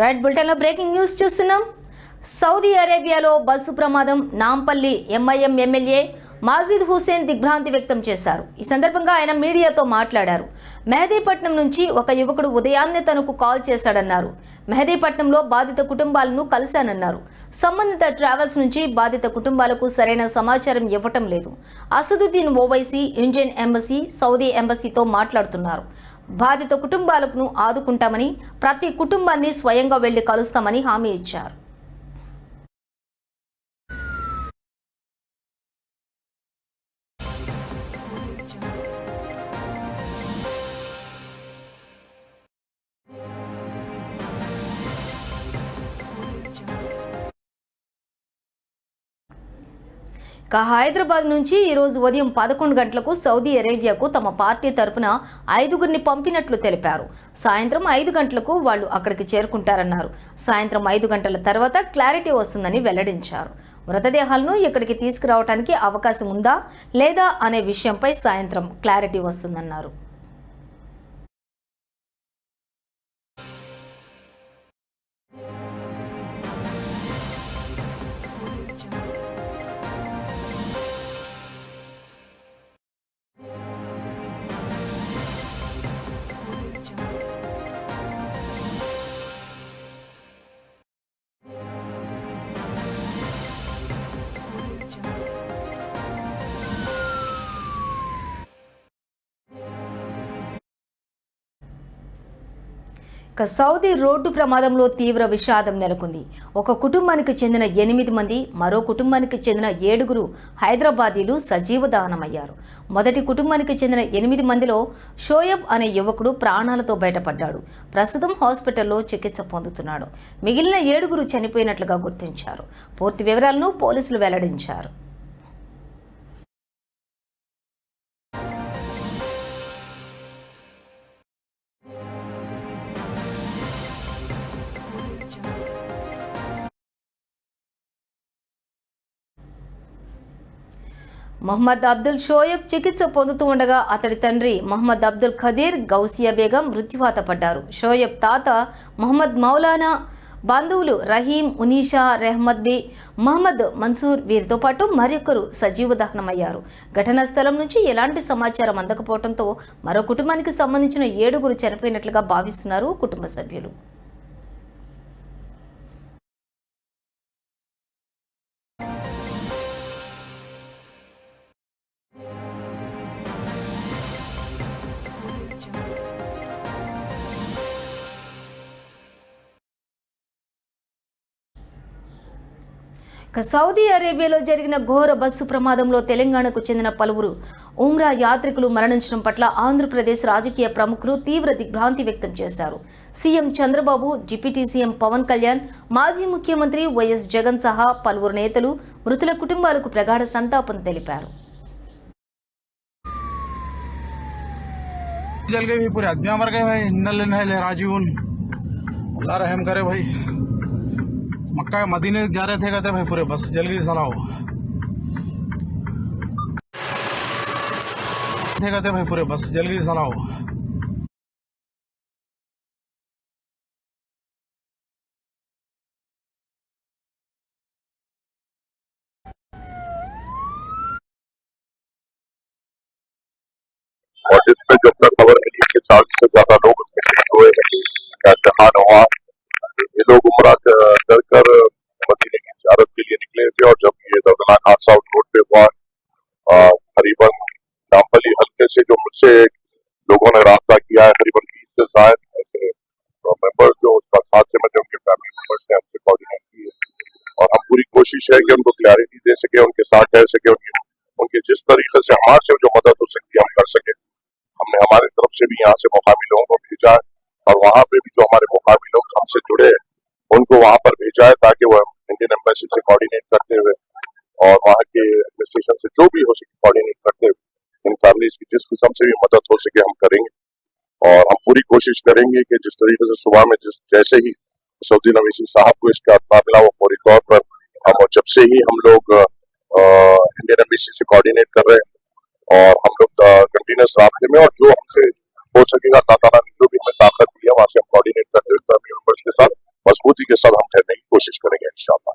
Right బులెటిన్లో breaking news చూస్తున్నాం. Saudi అరేబియాలో బస్సు ప్రమాదం నాంపల్లి ఎంఐఎం ఎమ్మెల్యే మాజిద్ హుసేన్ దిగ్భ్రాంతి వ్యక్తం చేశారు. ఈ సందర్భంగా ఆయన మీడియాతో మాట్లాడారు. మెహదీపట్నం నుంచి ఒక యువకుడు ఉదయాన్నే తనకు కాల్ చేశాడన్నారు. మెహదీపట్నంలో బాధిత కుటుంబాలను కలిశానన్నారు. సంబంధిత ట్రావెల్స్ నుంచి బాధిత కుటుంబాలకు సరైన సమాచారం ఇవ్వటం లేదు. Asaduddin Owaisi Indian embassy Saudi ఎంబసీతో మాట్లాడుతున్నారు. బాధిత కుటుంబాలను ఆదుకుంటామని ప్రతి కుటుంబాన్ని స్వయంగా వెళ్ళి కలుస్తామని హామీ ఇచ్చారు. ఇక హైదరాబాద్ నుంచి ఈరోజు ఉదయం పదకొండు గంటలకు సౌదీ అరేబియాకు తమ పార్టీ తరపున ఐదుగురిని పంపినట్లు తెలిపారు. సాయంత్రం ఐదు గంటలకు వాళ్ళు అక్కడికి చేరుకుంటారన్నారు. సాయంత్రం ఐదు గంటల తర్వాత క్లారిటీ వస్తుందని వెల్లడించారు. మృతదేహాలను ఇక్కడికి తీసుకురావడానికి అవకాశం ఉందా లేదా అనే విషయంపై సాయంత్రం క్లారిటీ వస్తుందన్నారు. ఇక సౌదీ రోడ్డు ప్రమాదంలో తీవ్ర విషాదం నెలకొంది. ఒక కుటుంబానికి చెందిన ఎనిమిది మంది మరో కుటుంబానికి చెందిన ఏడుగురు హైదరాబాదీలు సజీవ దహనమయ్యారు. మొదటి కుటుంబానికి చెందిన ఎనిమిది మందిలో షోయబ్ అనే యువకుడు ప్రాణాలతో బయటపడ్డాడు. ప్రస్తుతం హాస్పిటల్లో చికిత్స పొందుతున్నాడు. మిగిలిన ఏడుగురు చనిపోయినట్లుగా గుర్తించారు. పూర్తి వివరాలను పోలీసులు వెల్లడించారు. మహమ్మద్ అబ్దుల్ షోయబ్ చికిత్స పొందుతూ ఉండగా అతడి తండ్రి మహమ్మద్ అబ్దుల్ ఖదీర్ గౌసియా బేగం మృత్యువాత పడ్డారు షోయబ్ తాత మహమ్మద్ మౌలానా బంధువులు రహీం ఉనీషా రెహ్మద్ బి మహమ్మద్ మన్సూర్ వీరితో పాటు మరొకరు సజీవ దహనమయ్యారు. ఘటనా స్థలం నుంచి ఎలాంటి సమాచారం అందకపోవడంతో మరో కుటుంబానికి సంబంధించిన ఏడుగురు చనిపోయినట్లుగా భావిస్తున్నారు కుటుంబ సభ్యులు. సౌదీ అరేబియాలో జరిగిన ఘోర బస్సు ప్రమాదంలో తెలంగాణకు చెందిన పలువురు ఉమ్రా యాత్రికులు మరణించడం పట్ల ఆంధ్రప్రదేశ్ రాజకీయ ప్రముఖులు తీవ్ర దిగ్భ్రాంతి వ్యక్తం చేశారు CM Chandrababu deputy CM Pawan Kalyan మాజీ ముఖ్యమంత్రి వైఎస్ జగన్ సహా పలువురు నేతలు మృతుల కుటుంబాలకు ప్రగాఢ సంతాపం తెలిపారు जल गए भाई पूरे आदमियां मर गए भाई इन्नल ले राजीवन अल्लाह रहम करे भाई मक्का मदीने जा रहे थे, कहते भाई, पूरे बस, जल्दी सलाह थे, कहते भाई, पूरे बस जल गई सलाह और जिसमें जब तक खबर मिली कि चालीस से ज़्यादा लोग उसमें शहीद हुए हैं जहान हुआ ये लोग उमरा कर कर मदीने की जियारत के लिए निकले थे और जब ये दर्दनाक हादसा उस रोड पे हुआ अ, करीबन नामपली हल्के से लोगों ने रास्ता किया है, करीबन बीस से शायद ऐसे जो उसका साथ से मतलब उनके फैमिली मेंबर्स ने हमसे कोऑर्डिनेट है और हम पूरी कोशिश है कि उनको क्लैरिटी दे सके, उनके साथ रह सके, उनकी उनकी जिस तरीके से हमारे से जो मदद हो सकती है, हम कर सके। हमने हमारे तरफ़ से भी यहाँ से मुकामी लोगों को भेजा है और वहाँ पे भी जो हमारे मुकामी लोग हमसे जुड़े हैं, उनको वहाँ पर भेजा है ताकि वो इंडियन एम्बेसी से कोऑर्डिनेट करते हुए और वहाँ के एडमिनिस्ट्रेशन से जो भी हो सके कोऑर्डिनेट करते हुए इन फैमिलीज़ की जिस किस्म से भी मदद हो सके हम करेंगे। और हम पूरी कोशिश करेंगे कि जिस तरीके से सुबह में जिस ही सऊदी नवीसी साहब को इसका अतला मिला वो फौरी तौर पर हम जब से ही हम लोग इंडियन एम्बेसी से कोऑर्डिनेट कर रहे हैं और हम लोग कंटिन्यूस रास्ते में और जो हमसे हो सकेगा अल्लाह ने जो भी हमें ताकत दी है, वहाँ से हम कोऑर्डिनेट करते हुए के साथ के साथ हम ठहरने की कोशिश करेंगे, इंशाल्लाह।